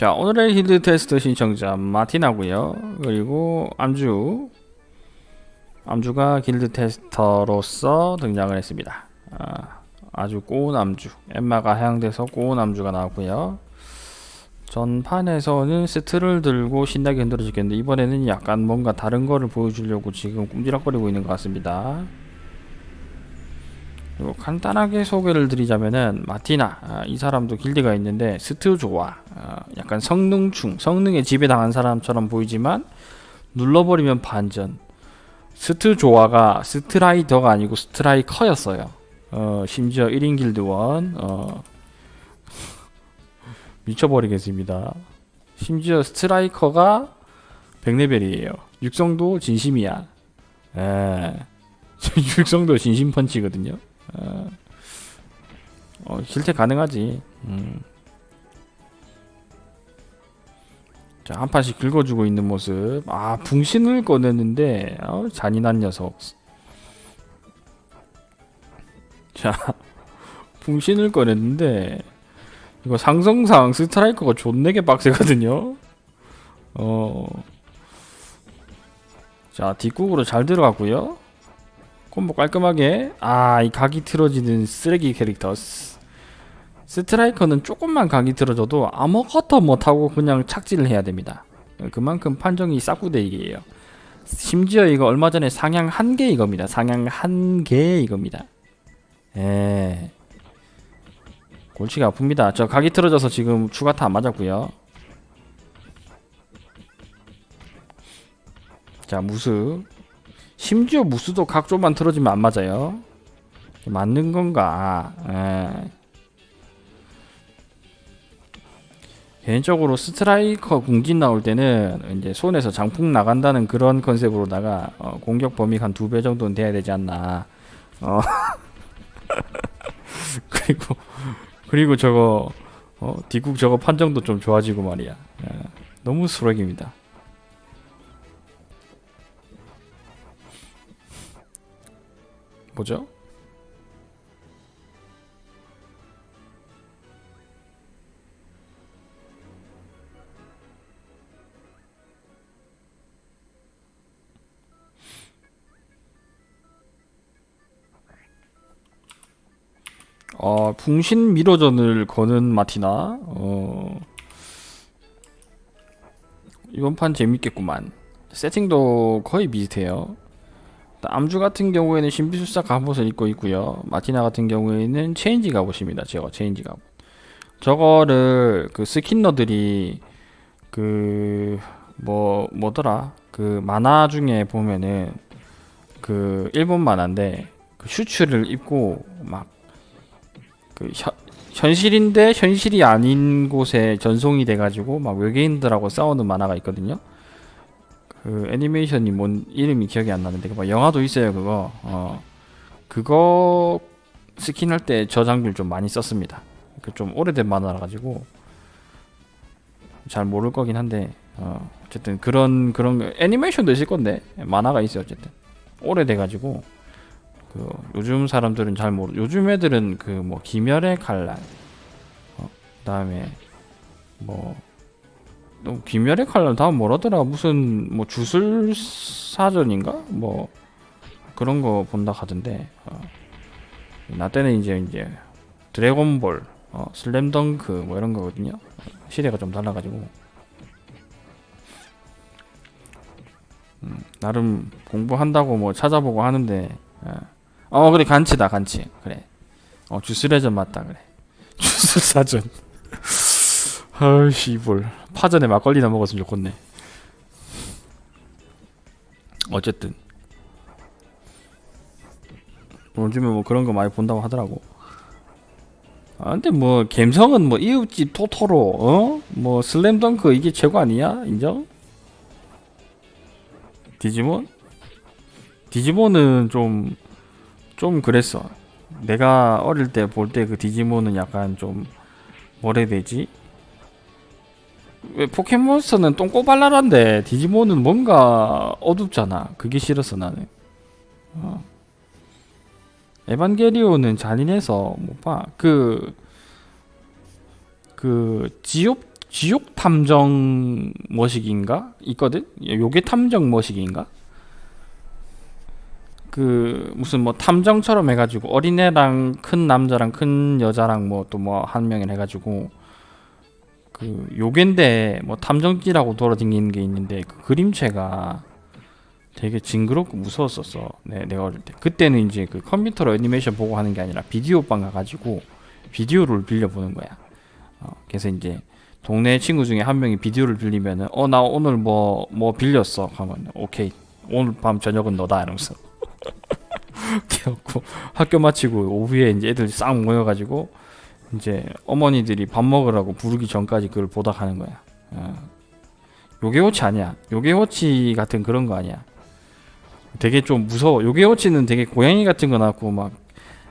자 오늘의 힐드 테스트 신청자 마틴하고요. 그리고 암주. 암주가 길드 테스터로서 등장을 했습니다. 아, 아주 꼬운 암주. 엠마가 하향돼서 꼬운 암주가 나왔고요. 전판에서는 스트를 들고 신나게 흔들어주겠는데 이번에는 약간 뭔가 다른 거를 보여주려고 지금 꼼지락거리고 있는 것 같습니다 그리고 간단하게 소개를 드리자면은 마티나 아, 이 사람도 길드가 있는데 좋아 아, 약간 성능충 성능에 지배당한 사람처럼 보이지만 눌러버리면 반전. 스트 조아가 스트라이더가 아니고 스트라이커였어요. 어, 심지어 1인 길드원 어, 미쳐버리겠습니다. 심지어 스트라이커가 100레벨이에요. 육성도 진심이야. 에 육성도 진심 펀치거든요 어, 어, 실태 가능하지. 음. 자, 한 판씩 긁어주고 있는 모습. 아, 붕신을 꺼냈는데, 어, 잔인한 녀석. 자, 붕신을 꺼냈는데, 이거 상성상 스트라이커가 존내게 빡세거든요. 어. 자, 뒷국으로 잘 들어갔고요. 콤보 깔끔하게 아 이 각이 틀어지는 쓰레기 캐릭터 스- 스트라이커는 조금만 각이 틀어져도 아무것도 못하고 그냥 착지를 해야 됩니다. 그만큼 판정이 싹구대기예요. 심지어 이거 얼마 전에 상향 한 개 이겁니다. 상향 한 개 이겁니다. 에 골치가 아픕니다. 저 각이 틀어져서 지금 추가타 안 맞았고요. 자 무스 심지어 무스도 각 좀만 틀어지면 안 맞아요. 맞는 건가? 에. 개인적으로 스트라이커 궁진 나올 때는 이제 손에서 장풍 나간다는 그런 컨셉으로다가 어, 공격 범위가 한두 배 정도는 돼야 되지 않나. 어. 그리고 그리고 저거 어, 뒷국 저거 판정도 좀 좋아지고 말이야. 에, 너무 수락입니다. 뭐죠? 어, 풍신 미러전을 거는 마티나. 어. 이번 판 재밌겠구만. 세팅도 거의 비슷해요. 암주 같은 경우에는 신비술사 갑옷을 입고 있고요. 마티나 같은 경우에는 체인지 갑옷입니다. 저거 체인지 갑옷. 저거를 그 스킨너들이 그 뭐 뭐더라 그 만화 중에 보면은 그 일본 만화인데 그 슈츠를 입고 막그 현실인데 현실이 아닌 곳에 전송이 돼가지고 막 외계인들하고 싸우는 만화가 있거든요. 그 애니메이션이 뭔 이름이 기억이 안 나는데 그 영화도 있어요 그거. 어 그거 스킨 할 때 저 장비를 좀 많이 썼습니다. 그 좀 오래된 만화라 가지고 잘 모를 거긴 한데 어 어쨌든 그런 그런 거- 애니메이션도 있을 건데 만화가 있어요 어쨌든. 오래돼 가지고 그 요즘 사람들은 잘 모르 요즘 애들은 그 뭐 기멸의 칼날 어 그다음에 뭐또 귀멸의 칼날 다음 뭐라더라? 무슨 뭐 주술사전인가? 뭐 그런 거 본다 하던데 어. 나 때는 이제 이제 드래곤볼 어, 슬램덩크 뭐 이런 거거든요. 시대가 좀 달라가지고. 음, 나름 공부한다고 뭐 찾아보고 하는데 어, 어 그래 간치다 간치. 그래. 어 주술회전 맞다 그래. 주술사전 아이씨 뭘 파전에 막걸리나 먹었으면 좋겠네. 어쨌든 요즘에 뭐 그런 거 많이 본다고 하더라고. 아 근데 뭐 감성은 뭐 이웃집 토토로 어? 뭐 슬램덩크 이게 최고 아니야? 인정? 디지몬? 디지몬은 좀좀 그랬어. 내가 어릴 때 볼 때 그 디지몬은 약간 좀 해야 되지? 왜 포켓몬스터는 똥꼬발랄한데 디지몬은 뭔가 어둡잖아. 그게 싫었어 나는. 어. 에반게리온은 잔인해서 못 봐. 그, 그, 지옥 지옥 탐정 머시기인가 있거든. 요게 탐정 머시기인가? 그 무슨 뭐 탐정처럼 해가지고 어린애랑 큰 남자랑 큰 여자랑 뭐 또 뭐 한 명을 해가지고 그 요괴인데 뭐 탐정지라고 돌아다니는 게 있는데 그 그림체가 되게 징그럽고 무서웠었어. 네, 내가 어릴 때. 그때는 이제 그 컴퓨터로 애니메이션 보고 하는 게 아니라 비디오 방 가가지고 비디오를 빌려 보는 거야. 어, 그래서 이제 동네 친구 중에 한 명이 비디오를 빌리면은 어 나 오늘 뭐뭐 빌렸어 하면 오케이 오늘 밤 저녁은 너다 이러면서 그래갖고 학교 마치고 오후에 이제 애들 싹 모여가지고 이제 어머니들이 밥 먹으라고 부르기 전까지 그걸 보다 가는 거야. 어. 요괴호치 아니야. 요괴호치 같은 그런 거 아니야. 되게 좀 무서워. 요괴호치는 되게 고양이 같은 거 낳고 막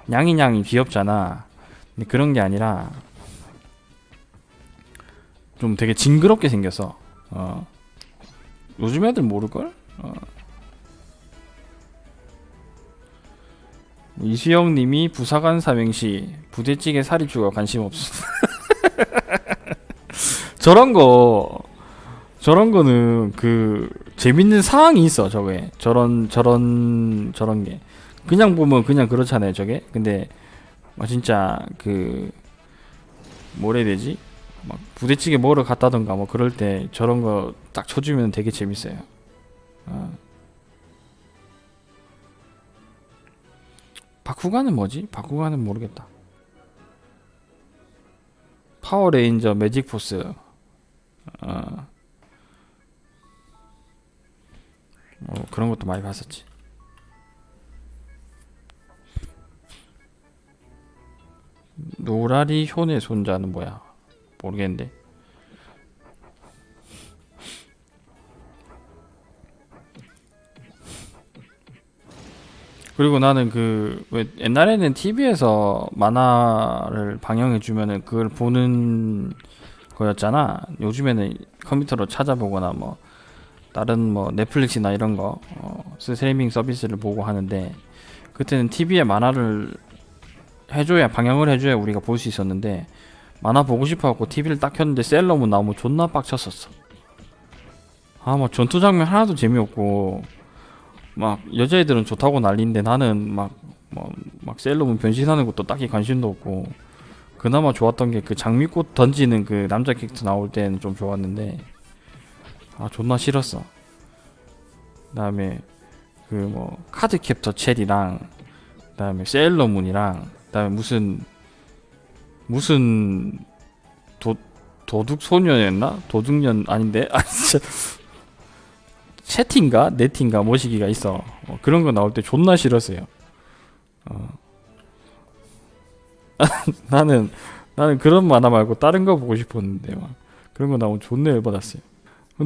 냥이냥이 귀엽잖아. 근데 그런 게 아니라 좀 되게 징그럽게 생겼어. 어. 요즘 애들 모를걸? 어. 이수영 님이 부사관 삼행시 부대찌개 사리주가 관심 없어. 저런 거 저런 거는 그 재밌는 상황이 있어 저게. 저런 저런 저런 게. 그냥 보면 그냥 그렇잖아요 저게. 근데 막 진짜 그 해야 되지? 막 부대찌개 먹으러 갔다던가 뭐 그럴 때 저런 거 딱 쳐주면 되게 재밌어요. 어. 바쿠가는 뭐지? 바쿠가는 모르겠다 파워레인저 매직 포스 어. 어, 그런 것도 많이 봤었지. 노라리 효의 손자는 뭐야? 모르겠는데. 그리고 나는 그 왜 옛날에는 TV에서 만화를 방영해 주면은 그걸 보는 거였잖아. 요즘에는 컴퓨터로 찾아보거나 뭐 다른 뭐 넷플릭스나 이런 거 어, 스트리밍 서비스를 보고 하는데 그때는 TV에 만화를 해줘야 방영을 해줘야 우리가 볼 수 있었는데 만화 보고 싶어갖고 TV를 딱 켰는데 셀러문 나오면 존나 빡쳤었어. 아막 전투 장면 하나도 재미없고 막 여자애들은 좋다고 난리인데 나는 막뭐막 셀러문 변신하는 것도 딱히 관심도 없고 그나마 좋았던 게 그 장미꽃 던지는 그 남자 캐릭터 나올 때는 좀 좋았는데 아 존나 싫었어. 그다음에 그 뭐 카드 캡터 첼이랑 그다음에 세일러문이랑 그다음에 무슨 무슨 도 도둑 소녀였나? 도둑년 아닌데? 아 진짜 채팅가 네팅가 뭐시기가 있어. 어, 그런 거 나올 때 존나 싫었어요. 어. 나는 나는 그런 만화 말고 다른 거 보고 싶었는데 막 그런 거 나오면 존나 열받았어요.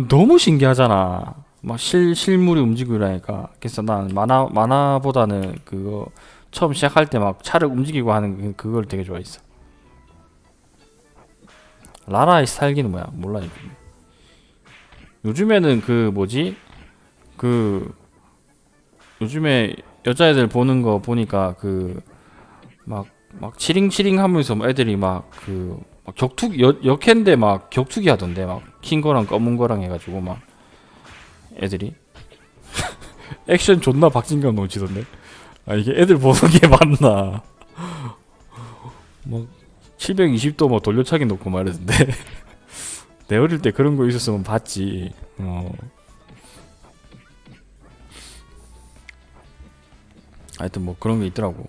너무 신기하잖아. 막 실 실물이 움직이고 이러니까. 그래서 난 만화 만화보다는 그거 처음 시작할 때 막 차를 움직이고 하는 그- 그걸 되게 좋아했어. 라라의 살기는 뭐야? 몰라 요즘. 요즘에는 그 뭐지? 그 요즘에 여자애들 보는 거 보니까 그 막 막 치링치링 하면서 막 애들이 막 그 막 격투기 여, 역캔데 막 격투기 하던데 막흰 거랑 검은 거랑 해가지고 막 애들이. 액션 존나 박진감 넘치던데. 아 이게 애들 보는 게 맞나. 막 720도 뭐 돌려차기 놓고 말했는데. 내 어릴 때 그런 거 있었으면 봤지. 어 하여튼 뭐 그런 게 있더라고.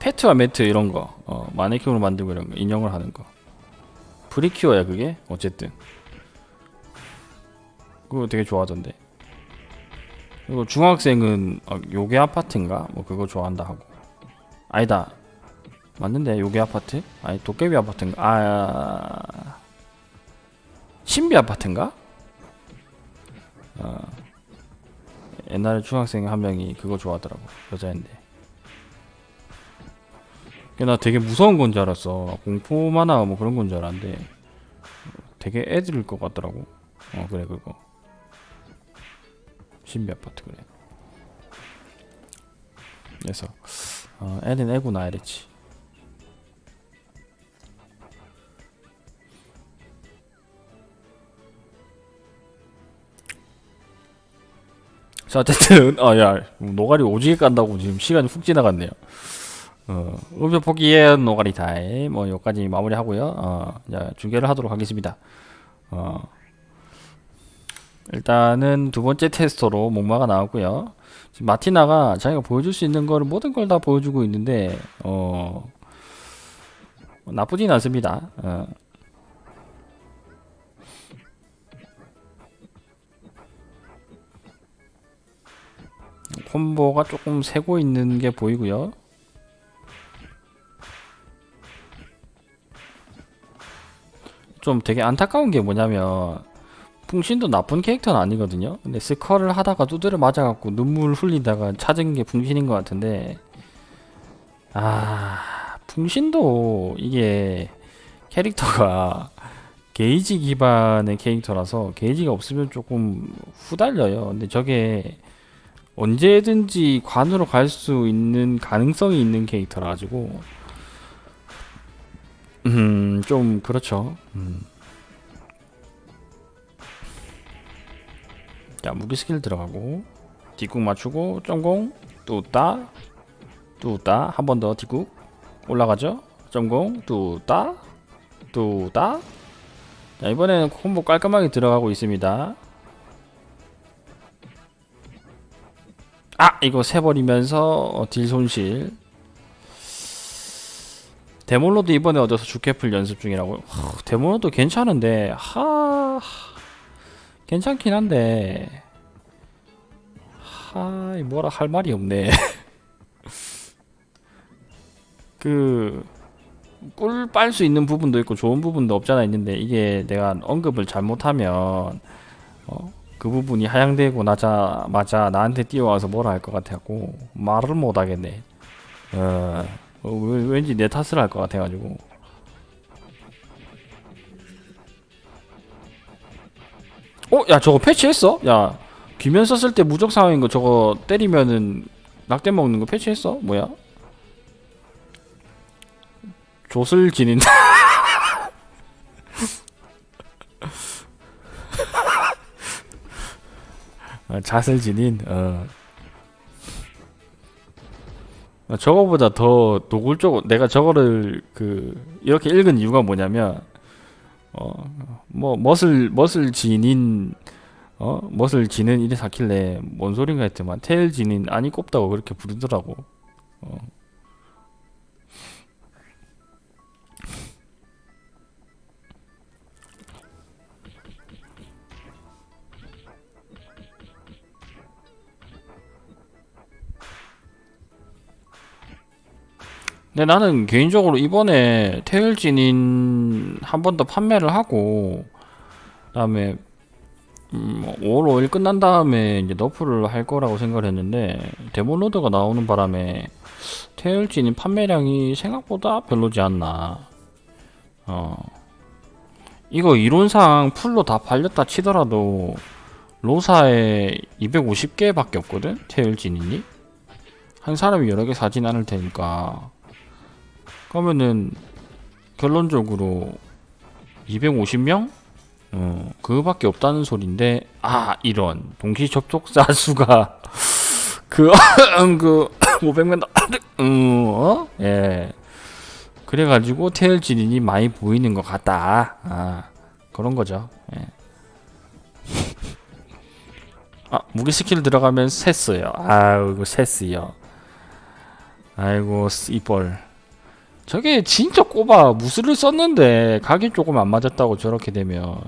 페트와 매트 이런 거 어, 마네킹으로 만들고 이런 거 인형을 하는 거. 프리큐어야 그게? 어쨌든. 그거 되게 좋아하던데. 그리고 중학생은 어, 요괴 아파트인가? 뭐 그거 좋아한다 하고. 아니다. 맞는데 요괴 아파트? 아니 도깨비 아파트인가? 아 신비 아파트인가 어 옛날에 중학생 한 명이 그거 좋아하더라고 여자인데 나 되게 무서운 건 줄 알았어. 공포 만화 뭐 그런 건 줄 알았는데 되게 애들일 것 같더라고. 어 그래 그거. 신비 아파트 그래. 그래서 어, 애는 애구나 이랬지. 자 어쨌든 어야 노가리 오지게 깐다고 지금 시간이 훅 지나갔네요. 어, 음표 포기의 노가리 타임 뭐 여기까지 마무리 하고요. 어, 이제 중계를 하도록 하겠습니다. 어, 일단은 두 번째 테스터로 목마가 나왔고요. 지금 마티나가 자기가 보여줄 수 있는 거를 모든 걸 다 보여주고 있는데 어 나쁘진 않습니다. 어. 콤보가 조금 세고 있는 게 보이고요. 좀 되게 안타까운 게 뭐냐면 풍신도 나쁜 캐릭터는 아니거든요. 근데 스컬을 하다가 두드려 맞아갖고 눈물 흘리다가 찾은 게 풍신인 것 같은데 아 풍신도 이게 캐릭터가 게이지 기반의 캐릭터라서 게이지가 없으면 조금 후달려요. 근데 저게 언제든지 관으로 갈 수 있는 가능성이 있는 캐릭터라 가지고. 음 좀 그렇죠. 음. 자 무기 스킬 들어가고. 뒷국 맞추고 점공. 뚜따 뚜따 한 번 더 뒷국. 올라가죠? 점공. 뚜따 뚜따 자 이번에는 콤보 깔끔하게 들어가고 있습니다 아 이거 세버리면서 어, 딜 손실. 데몰로드 이번에 얻어서 주캐플 연습 중이라고. 하, 데몰로드 괜찮은데 하 괜찮긴 한데. 하 뭐라 할 말이 없네. 그꿀 빨 수 있는 부분도 있고 좋은 부분도 없잖아 있는데 이게 내가 언급을 잘못하면 어, 그 부분이 하향되고 나자마자 나한테 뛰어와서 뭐라 할 것 같아갖고 말을 못 하겠네 어, 어, 왜- 왠지 내 탓을 할 것 같아가지고 어? 야 저거 패치했어? 야 귀면 썼을 때 무적 상황인 거 저거 때리면은 낙대 먹는 거 패치했어? 뭐야? 조슬 지닌다 아, 자슬 지닌 어. 아, 저거보다 더 노골적으로 내가 저거를 그 이렇게 읽은 이유가 뭐냐면 어뭐 멋을 멋을 지닌 어 멋을 지는 이래 사길래 뭔 소린가 했더만 테일 지닌 아니 꼽다고 그렇게 부르더라고 어. 근데 나는 개인적으로 이번에 지닌 한번 더 판매를 하고 그다음에 음, 5월 5일 끝난 다음에 이제 너프를 할 거라고 생각을 했는데 데모 로드가 나오는 바람에 테일진인 판매량이 생각보다 별로지 않나. 어. 이거 이론상 풀로 다 팔렸다 치더라도 로사에 250개밖에 없거든? 테일진인이? 한 사람이 여러 개 사진 않을 테니까. 그러면은 결론적으로 250명? 어, 그거밖에 없다는 소린데 아 이런 동시 접촉자 수가 그, 그 500만 음, 어? 예. 그래가지고 테일 진인이 많이 보이는 것 같다. 아 그런 거죠. 예. 아 무기 스킬 들어가면 세스요. 아이고 세스요. 아이고 이벌. 저게 진짜 꼽아 무술을 썼는데 각이 조금 안 맞았다고 저렇게 되면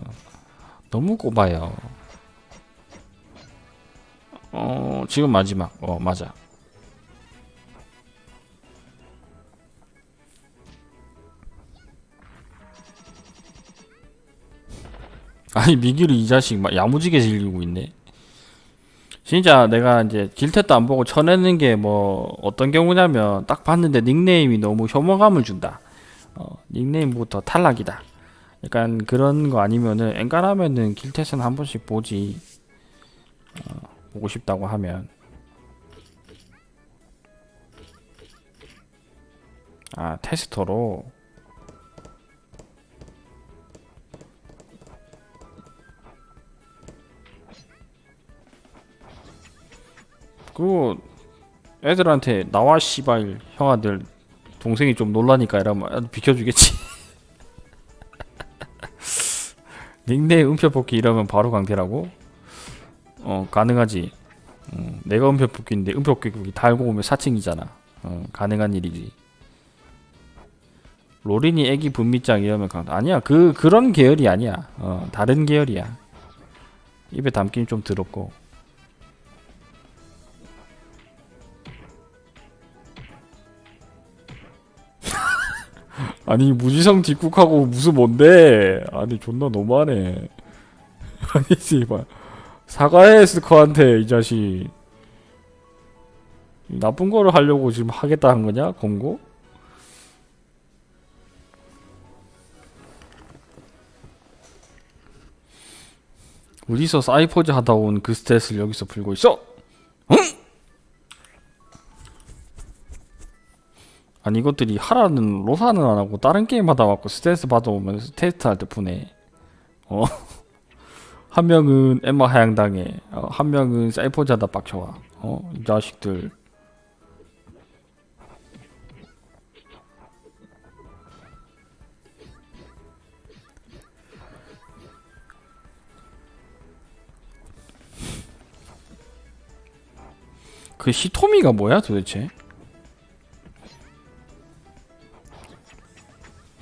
너무 꼽아요. 어 지금 마지막 어 맞아. 아니 미기를 이 자식 막 야무지게 즐기고 있네. 진짜 내가 이제 길텟도 안 보고 쳐내는 게 뭐 어떤 경우냐면 딱 봤는데 닉네임이 너무 혐오감을 준다. 어, 닉네임부터 탈락이다. 약간 그런 거 아니면은 엔간하면은 길텟은 한 번씩 보지. 어, 보고 싶다고 하면. 아 테스터로 그 애들한테 나와 씨발 형아들 동생이 좀 놀라니까 이러면 비켜주겠지. 닉네임 음표 뽑기 이러면 바로 강퇴라고? 어 가능하지. 어, 내가 음표 뽑기인데 음표 뽑기 다 알고 보면 사칭이잖아. 어, 가능한 일이지. 로린이 애기 분미장 이러면 강 아니야. 그 그런 계열이 아니야. 어 다른 계열이야. 입에 담긴 좀 더럽고 아니 무지성 뒷국하고 무슨 뭔데? 아니 존나 너무하네. 아니 씨발. 사과해 스커한테 이 자식. 나쁜 거를 하려고 지금 하겠다 한 거냐 검고? 어디서 사이퍼즈 하다 온 그 스트레스를 여기서 풀고 있어? 아니 이것들이 하라는 로사는 안 하고 다른 게임 왔고 스트레스 받아오면 테스트 할때 푸네. 어. 한 명은 엠마 하양당해. 어, 한 명은 사이퍼즈 하다 빡쳐와. 어, 이 자식들. 그 히토미가 뭐야 도대체?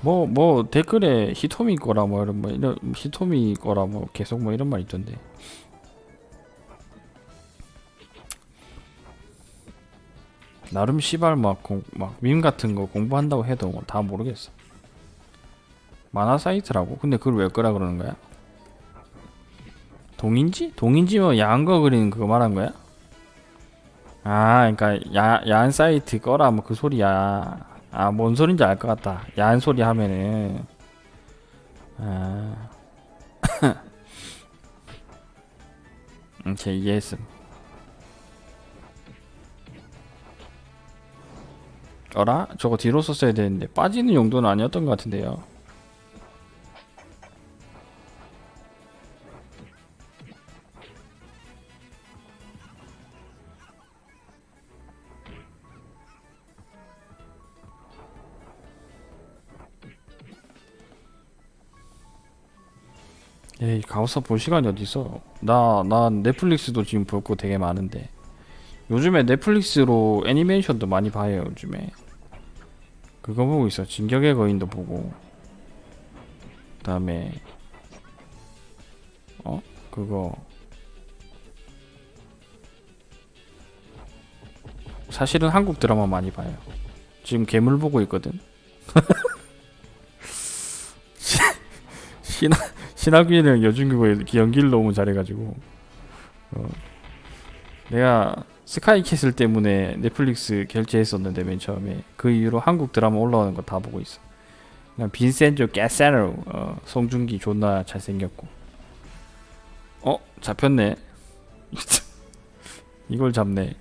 뭐 뭐 댓글에 히토미 거라 뭐 이런 뭐 이런 히토미 거라 뭐 계속 뭐 이런 말 있던데. 나름 시발 막막밈 같은 거 공부한다고 해도 뭐 다 모르겠어. 만화 사이트라고? 근데 그걸 왜 끄라 그러는 거야? 동인지? 동인지 뭐 야한 거 그리는 그거 말한 거야? 아, 그러니까 야 야한 사이트 꺼라 뭐 그 소리야. 아, 뭔 소린지 알 것 같다. 야한 소리 하면은 아, 음, 제 이해했음. 어라? 저거 뒤로 썼어야 되는데 빠지는 용도는 아니었던 것 같은데요. 가오사 볼 시간이 어디 있어? 나, 나 넷플릭스도 지금 볼 거 되게 많은데. 요즘에 넷플릭스로 애니메이션도 많이 봐요 요즘에. 그거 보고 있어. 진격의 거인도 보고. 그 다음에 어? 그거. 사실은 한국 드라마 많이 봐요. 지금 괴물 보고 있거든? 신화 신하균이랑 여중규가 연기를 너무 잘해가지고 어, 내가 스카이캐슬 때문에 넷플릭스 결제했었는데 맨 처음에 그 이후로 한국 드라마 올라오는 거 다 보고 있어. 그냥 빈센조 게세로 어, 송중기 존나 잘생겼고 어 잡혔네 이걸 잡네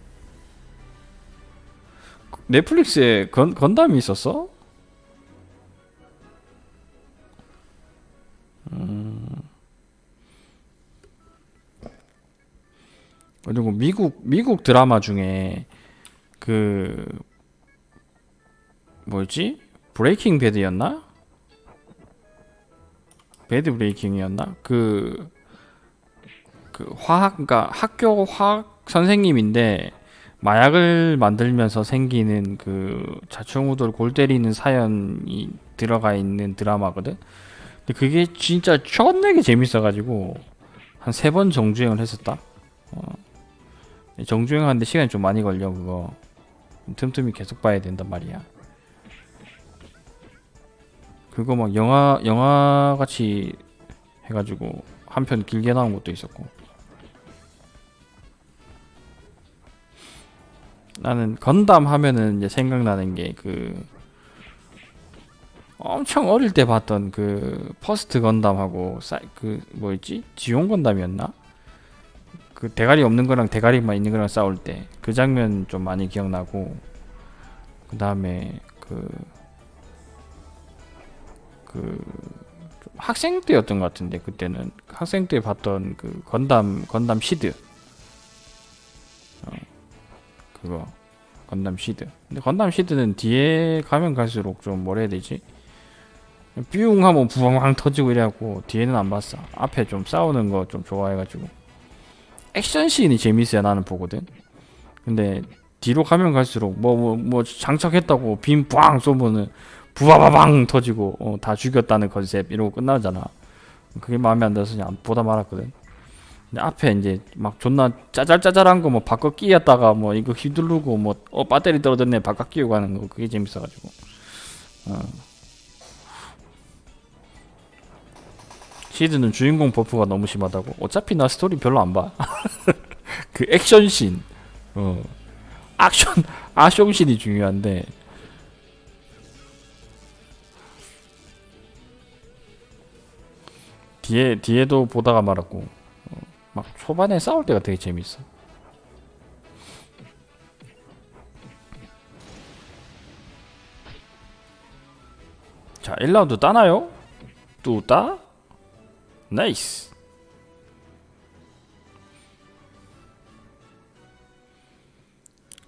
넷플릭스에 건, 건담이 있었어? 그리고 미국 미국 드라마 중에 그 뭐였지? 브레이킹 배드였나? 배드 브레이킹이었나? 그, 그 화학, 그니까 학교 화학 선생님인데 마약을 만들면서 생기는 그 자충우돌 골 때리는 사연이 들어가 있는 드라마거든? 근데 그게 진짜 존나게 재밌어가지고 한 세 번 정주행을 했었다? 어. 정주행하는데 시간이 좀 많이 걸려 그거 틈틈이 계속 봐야 된단 말이야 그거 막 영화 영화 같이 해가지고 한 편 길게 나온 것도 있었고 나는 건담 하면은 이제 생각나는 게 그 엄청 어릴 때 봤던 그 퍼스트 건담하고 그 뭐였지 지온 건담이었나 그 대가리 없는 거랑 대가리만 있는 거랑 싸울 때 그 장면 좀 많이 기억나고 그 다음에 그, 그, 좀 학생 때였던 것 같은데, 그때는. 학생 때 봤던 그 건담, 건담 시드. 어, 그거. 건담 시드. 근데 건담 시드는 뒤에 가면 갈수록 좀 뭐라 해야 되지? 뿅 하면 부엉 터지고 이래갖고 뒤에는 안 봤어. 앞에 좀 싸우는 거 좀 좋아해가지고. 액션 씬이 재밌어야 나는 보거든. 근데 뒤로 가면 갈수록 뭐 뭐 뭐 장착했다고 빔빵 쏘면은 부바바방 터지고 어, 다 죽였다는 컨셉 이러고 끝나잖아. 그게 마음에 안 들어서 그냥 보다 말았거든. 근데 앞에 이제 막 존나 짜잘짜잘한 거 뭐 바꿔 끼었다가 뭐 이거 휘두르고 뭐어 배터리 떨어졌네 바꿔 끼우고 하는 거 그게 재밌어가지고. 어. 시드는 주인공 버프가 너무 심하다고. 어차피 나 스토리 별로 안 봐. 그 액션 씬. 어. 액션 액션씬이 중요한데 뒤에 뒤에도 보다가 말았고 어, 막 초반에 싸울 때가 되게 재밌어. 자, 1라운드 따나요? 또 따? 나이스.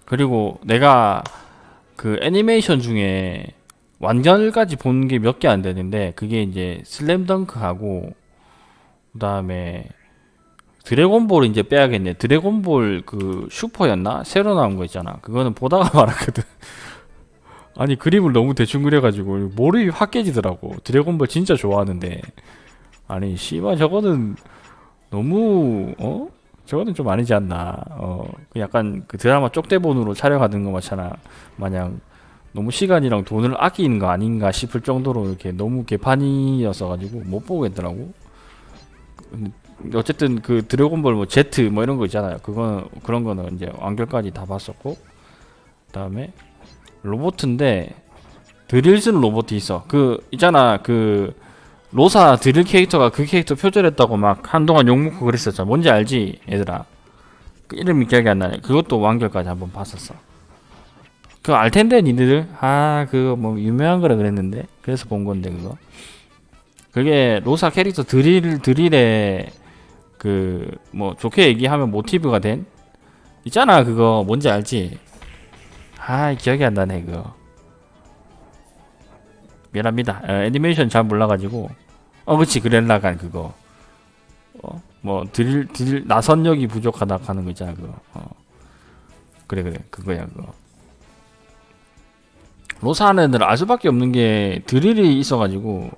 그리고 내가 그 애니메이션 중에 완결까지 본 게 몇 개 안 되는데 그게 이제 슬램덩크하고 그 다음에 드래곤볼 이제 빼야겠네. 드래곤볼 그 슈퍼였나? 새로 나온 거 있잖아. 그거는 보다가 말았거든. 아니 그림을 너무 대충 그려가지고 몰입이 확 깨지더라고. 드래곤볼 진짜 좋아하는데 아니 씨발 저거는 너무 어? 저거는 좀 아니지 않나. 어, 그 약간 그 드라마 쪽대본으로 촬영하는 거 마찬가 마냥 너무 시간이랑 돈을 아끼는 거 아닌가 싶을 정도로 이렇게 너무 개판이었어 가지고 못 보겠더라고. 어쨌든 그 드래곤볼 뭐 Z 뭐 이런 거 있잖아요. 그거는 그런 거는 이제 완결까지 다 봤었고 그다음에 로봇인데 드릴 쓰는 로봇이 있어. 그 있잖아 그 로사 드릴 캐릭터가 그 캐릭터 표절했다고 막 한동안 욕먹고 그랬었잖아. 뭔지 알지, 얘들아? 그 이름이 기억이 안 나네. 그것도 완결까지 한번 봤었어. 그거 알 텐데, 니들? 아, 그거 뭐 유명한 거라 그랬는데. 그래서 본 건데, 그거. 그게 로사 캐릭터 드릴, 드릴에 그, 뭐, 좋게 얘기하면 모티브가 된? 있잖아, 그거. 뭔지 알지? 아, 기억이 안 나네, 그거. 미안합니다. 어, 애니메이션 잘 몰라가지고. 어 그치 그렐라간 그거. 어 뭐 드릴 드릴 나선력이 부족하다 하는 거 있잖아 그거. 어. 그래 그래. 그거야 그거. 로사는 알 수밖에 없는 게 드릴이 있어가지고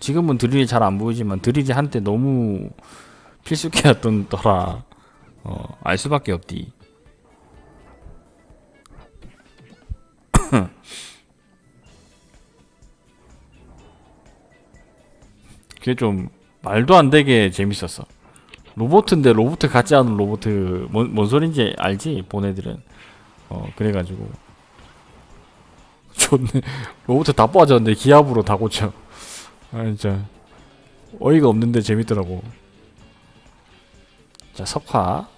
지금은 드릴이 잘 안 보이지만 드릴이 한때 너무 필수캐였던 더라 어 알 수밖에 없디 그게 좀 말도 안 되게 재밌었어. 로봇인데 로봇 같지 않은 로봇 뭔, 뭔 소린지 알지? 보내들은 어 그래가지고 좋네 로봇 다 빠졌는데 기압으로 다 고쳐. 아 진짜 어이가 없는데 재밌더라고. 자 석화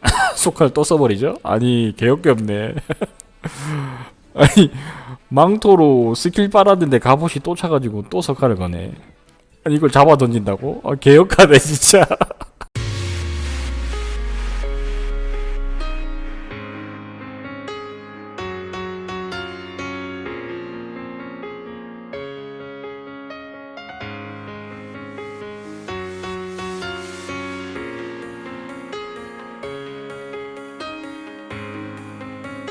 속화를 또 써버리죠? 아니 개역게 없네. 아니 망토로 스킬 빨았는데 갑옷이 또 차가지고 또 석화를 거네. 아니 이걸 잡아 던진다고? 아 개역하네 진짜.